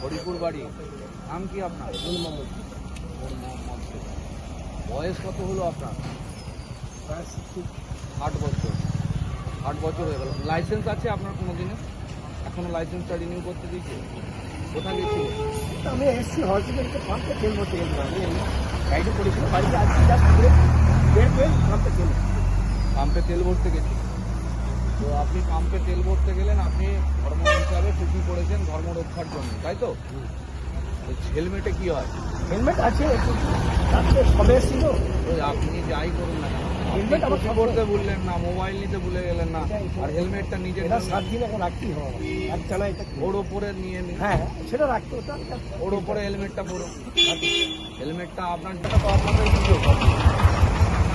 হরিপুর বাড়ি। নাম কি আপনার? নূর মোহাম্মদ বয়স কত হলো আপনার? আট বছর। আট বছর হয়ে গেল। লাইসেন্স আছে আপনার কোনো দিনে এখনও লাইসেন্সটা রিনিউ করতে দিয়েছে? কোথায় গেছিল আমি এসছি হসপিটালকে পাম্পে তেল ভরতে গেছিলাম আমি এমনি গাড়ি করেছিল বাড়িতে আসছি বের করে পাম্পে তেল পাম্পে তেল ভরতে গেছি। তো আপনি পাম্পে তেল ভরতে গেলেন আপনি ধর্ম হিসাবে টুপি পড়েছেন ধর্ম রক্ষার জন্য তাই তো? হেলমেটে কি হয়? হেলমেট আছে সবে তো আপনি যাই করুন না কেন আমার টুপি সব না মোবাইল নিতে ভুলে গেলেন না আর হেলমেটটা নিজের সাত দিন এখন রাখতেই হবে এক জানা এটা ওর ওপরে নিয়ে নিন। হ্যাঁ সেটা রাখতে ওর ওপরে হেলমেটটা হেলমেটটা আপনার আপনাদের প্রিয়।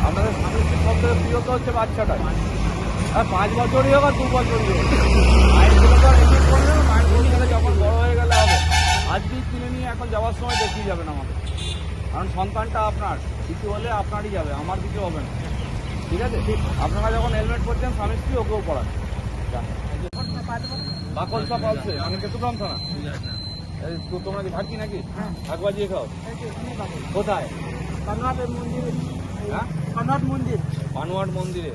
আপনাদের স্বামীর সব থেকে প্রিয় তো হচ্ছে বাচ্চাটা। পাঁচ বছরই হোক আর দু বছরই হোক। মায়ের ছেলে তো আর এমনি করবে না মায়ের ছেলে যখন বড় হয়ে গেলে হবে। আজকেই কিনে নিয়ে এখন যাওয়ার সময় দেখিয়ে যাবেন আমাকে। কারণ সন্তানটা আপনার কিছু হলে আপনারই যাবে আমার কিছু হবে না। ঠিক আছে? আপনারা যখন হেলমেট পরছেন স্বামী স্ত্রী ওকেও পড়ান বাকলসা পালছে মানে কেতুগ্রাম থানা তো তোমরা কি ভাগি নাকি? ভাগ বাজিয়ে খাও। কোথায়? কর্ণাটক মন্দির। হ্যাঁ? কর্ণাটক মন্দির। পানোয়াট মন্দিরে।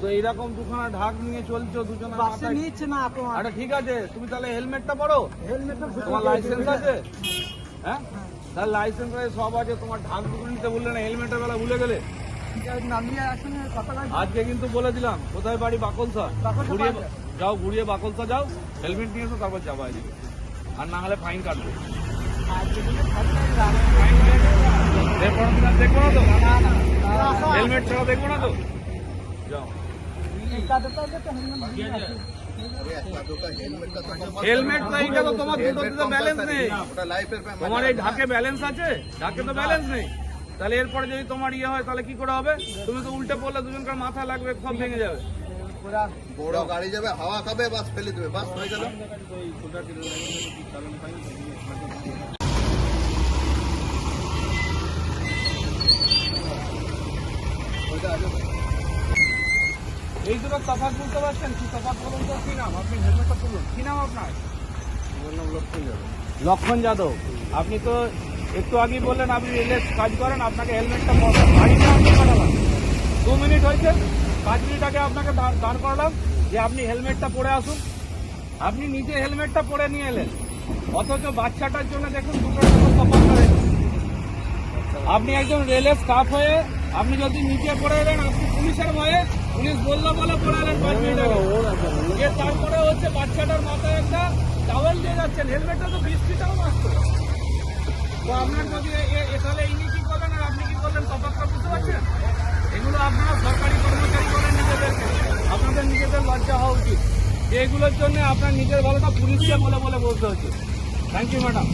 তো এইরকম দুখানা ঢাক নিয়ে চলছো দুজনে বাসে নিচ্ছে না আপনার আরে ঠিক আছে তুমি তাহলে হেলমেটটা পরো হেলমেটটা তোমার লাইসেন্স আছে হ্যাঁ তাহলে লাইসেন্স আছে সব আছে তোমার ঢাক দুটো নিতে বললে না হেলমেটের বেলা ভুলে গেলে আজকে কিন্তু বলে দিলাম কোথায় বাড়ি বাকলসা ঘুরিয়ে যাও ঘুরিয়ে বাকলসা যাও হেলমেট নিয়ে এসো তারপর যাব এদিকে আর না হলে ফাইন কাটবে দেখব না তো হেলমেট ছাড়া দেখব না তো যাও হেলমেট নাই কেন তোমার দুটোতে তো ব্যালেন্স নেই। তোমার এই ঢাকে ব্যালেন্স আছে? ঢাকে তো ব্যালেন্স নেই। তাহলে এরপরে যদি তোমার ইয়ে হয় তাহলে কি করে হবে? তুমি তো উল্টে পড়লে দুজনকার মাথা লাগবে সব ভেঙে যাবে। বড় গাড়ি যাবে হাওয়া খাবে বাস ফেলে দেবে বাস হয়ে গেল। এই দুটো তফাৎ বুঝতে পারছেন? কি তফাৎ বলুন তো? কি নাম? আপনি হেলমেটটা তুলুন কি নাম আপনার? লক্ষণ যাদব। আপনি তো একটু আগেই বললেন আপনি রেলে কাজ করেন আপনাকে হেলমেটটা আপনি দু মিনিট হয়েছে। পাঁচ মিনিট আগে আপনাকে দাঁড় করালাম যে আপনি হেলমেটটা পরে আসুন। আপনি নিজে হেলমেটটা পরে নিয়ে এলেন। অথচ বাচ্চাটার জন্য দেখুন দুটো রকম তফাৎ আপনি একজন রেলের স্টাফ হয়ে আপনি যদি নিচে পড়ে এলেন আপনি পুলিশের ভয়ে পুলিশ বলল বলে পড়ে এলেন পাঁচ মিনিট তারপরে হচ্ছে বাচ্চাটার মাথায় একটা টাওয়েল দিয়ে যাচ্ছেন হেলমেটটা তো বিশ ফিটাও মাত্র তো আপনার যদি তাহলে ইনি কি করলেন আর আপনি কি করলেন? তফাৎটা বুঝতে পারছেন? এগুলো আপনারা সরকারি কর্মচারী করেন নিজেদেরকে আপনাদের নিজেদের লজ্জা হওয়া উচিত। এগুলোর জন্য আপনার নিজের ভালোটা পুলিশকে বলে বলে বলতে হচ্ছে। Thank you madam